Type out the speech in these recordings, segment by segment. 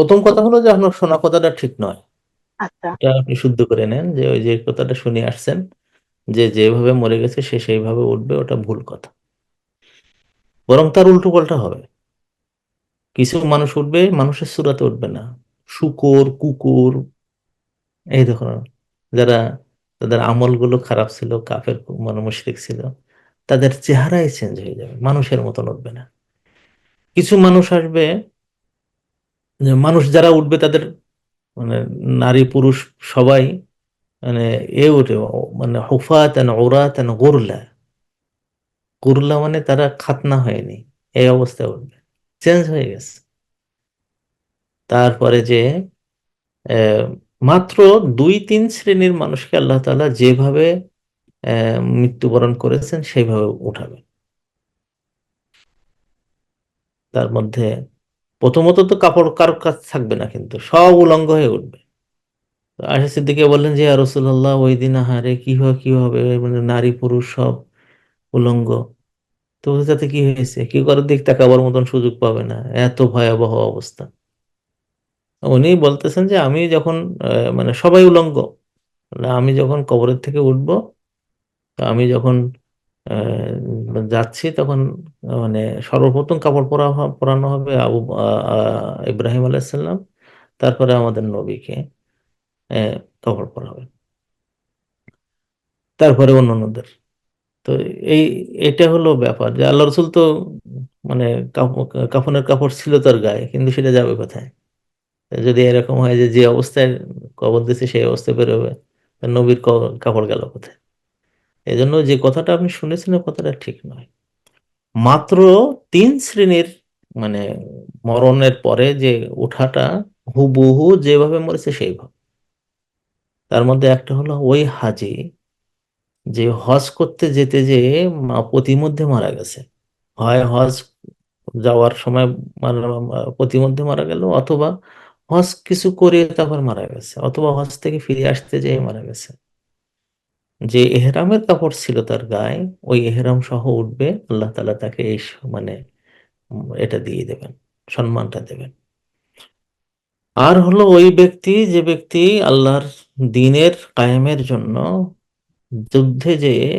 প্রথম কথা হলো যে আপনার শোনা কথাটা ঠিক নয়। আচ্ছা। এটা আপনি শুদ্ধ করে নেন যে ওই যে কথাটা শুনে আসছেন যে যেভাবে মরে গেছে সে সেইভাবে উঠবে ওটা ভুল কথা। বরং তার উল্টো পাল্টা হবে। কিছু মানুষ উঠবে মানুষের সুরাতে উঠবে না। শুকর কুকুর এই দেখুন যারা তাদের আমলগুলো খারাপ ছিল কাফের মানে মুশরিক ছিল তাদের চেহারাই চেঞ্জ হয়ে যাবে মানুষের মতন উঠবে না। কিছু মানুষ আসবে মানুষ যারা উঠবে তাদের মানে নারী পুরুষ সবাই মানে এ উঠে মানে হুফাত ওরাত গোরলা। গোরলা মানে তারা খাতনা হয়নি, এই অবস্থায় উঠবে। চেঞ্জ হয়ে গেছে। তারপরে যে মাত্র দুই তিন শ্রেণির মানুষকে আল্লাহ তাআলা যেভাবে মৃত্যুবরণ করেছেন, সেইভাবে উঠাবেন। তার মধ্যে প্রথমত তো কাপড় কারোর কাছ থাকবে না কিন্তু, সব উলঙ্গ হয়ে উঠবে। আয়সা সিদ্দিকে বললেন যে রসুল্লাহ ওই দিন আহারে কি হবে কি হবে? মানে নারী, পুরুষ, সব উলঙ্গ। তো তাতে কি হয়েছে? কি করে দিক তাকাবার মতন সুযোগ পাবে না। এত ভয়াবহ অবস্থা। উনি বলতেছেন যে, আমি যখন মানে সবাই উলঙ্গ আমি যখন কবরের থেকে উঠব আমি যখন যাচ্ছি তখন মানে সর্বপ্রথম কাপড় পরা পরানো হবে আবু ইব্রাহিম আলাইসাল্লাম তারপরে আমাদের নবীকে কাপড় পরা হবে। তারপরে অন্যান্যদের। তো এই, এটা হলো ব্যাপার যে আল্লাহ রসুল তো মানে কাফনের কাপড় ছিল তার গায়ে, কিন্তু সেটা যাবে কোথায়? যদি এরকম হয় যে যে অবস্থায় কবর দিচ্ছে সেই অবস্থায় বেরোবে নবীর কাপড় গেল কোথায়? এই জন্য যে কথাটা আপনি শুনেছেন কথাটা ঠিক নয়। মাত্র তিন শ্রেণির মানে মরণের পরে যে ওঠাটা হুবহু যেভাবে মরেছে সেইভাবে। তার মধ্যে একটা হলো ওই হাজি যে হজ করতে যেতে যে প্রতিমধ্যে মারা গেছে। হয় হজ যাওয়ার সময় মারা- প্রতিমধ্যে মারা গেল অথবা হজ কিছু করে তারপর মারা গেছে, অথবা হজ থেকে ফিরে আসতে যেয়ে মারা গেছে। যে এহরামের কাপড় ছিল তার গায়ে, ওই এহরাম সহ উঠবে, আল্লাহ তালা তাকে এই মানে এটা দিয়ে দেবেন, সম্মানটা দেবেন। আর হলো ওই ব্যক্তি, যে ব্যক্তি আল্লাহর দিনের কায়েমের জন্য যুদ্ধে যেয়ে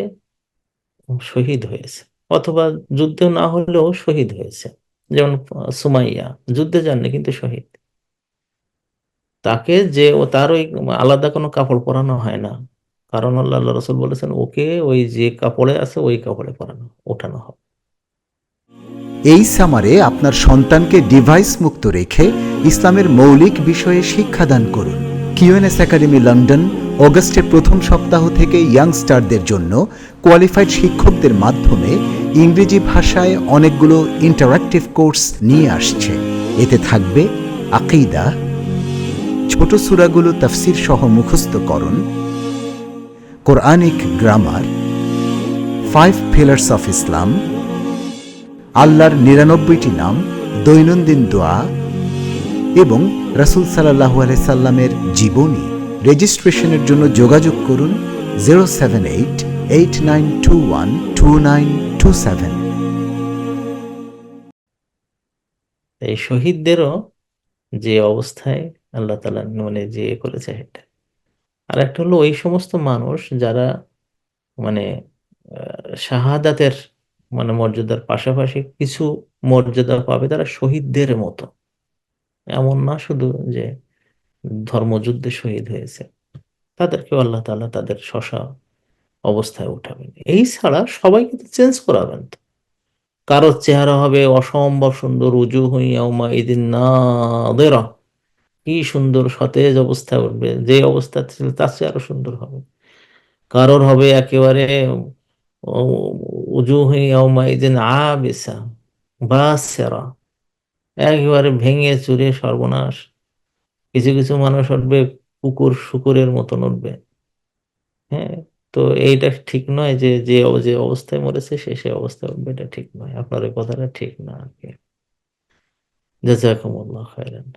শহীদ হয়েছে, অথবা যুদ্ধে না হলেও শহীদ হয়েছে, যেমন সুমাইয়া, যুদ্ধে যাননি কিন্তু শহীদ। তাকে যে ও তার ওই আলাদা কোনো কাপড় পরানো হয় না। কারণ আল্লাহ রসুল বলেছেন, ওকে ওই যে কাপড়ে আছে, ওই কাপড়ে পরানো, ওঠানো হবে। এই সামারে আপনার সন্তানকে ডিভাইস মুক্ত রেখে ইসলামের মৌলিক বিষয়ে শিক্ষাদান করুন। কিউএনএস একাডেমি লন্ডন অগস্টের প্রথম সপ্তাহ থেকে ইয়াংস্টারদের জন্য কোয়ালিফাইড শিক্ষকদের মাধ্যমে ইংরেজি ভাষায় অনেকগুলো ইন্টারাক্টিভ কোর্স নিয়ে আসছে। এতে থাকবে আকিদা, ছোট সূরাগুলো তাফসির সহ মুখস্থকরণ Quranic grammar five pillars of Islam আল্লাহর নিরানব্বইটি নাম, দৈনন্দিন দোয়া এবং রাসূল সাল্লাহু সাল্লামের জীবনী। রেজিস্ট্রেশনের জন্য যোগাযোগ করুন zero seven eight eight nine two one two nine two seven এই শহীদদেরও যে অবস্থায় আল্লাহ তাআলা মানে যে করেছে সেটা আর একটা হলো ওই সমস্ত মানুষ যারা মানে শাহাদাতের মানে মর্যাদার পাশাপাশি কিছু মর্যাদা পাবে তারা শহীদদের মতো। এমন না শুধু যে ধর্মযুদ্ধে শহীদ হয়েছে, তাদেরকেও আল্লাহ তাআলা তাদের শশা অবস্থায় উঠাবেন। এই ছাড়া সবাইকে তো চেঞ্জ করাবেন তো। কারোর চেহারা হবে অসম্ভব সুন্দর, উজু হইয়া উমা ইদিন না কি সুন্দর সতেজ অবস্থায় উঠবে। যে অবস্থা ছিল, তার চেয়ে আরও সুন্দর হবে। কারোর হবে একেবারে উজু হইয়া ইদিন আবেসা, বাসেরা। একেবারে ভেঙে চুরে সর্বনাশ। কিছু কিছু মানুষ উঠবে, কুকুর শুকুরের মতন উঠবে। হ্যাঁ তো এইটা ঠিক নয় যে যে যে অবস্থায় মরেছে, সে সে অবস্থায় উঠবে, এটা ঠিক নয়। আপনার কথাটা ঠিক না আর কি। জাজাকুমুল্লাহ খাইরান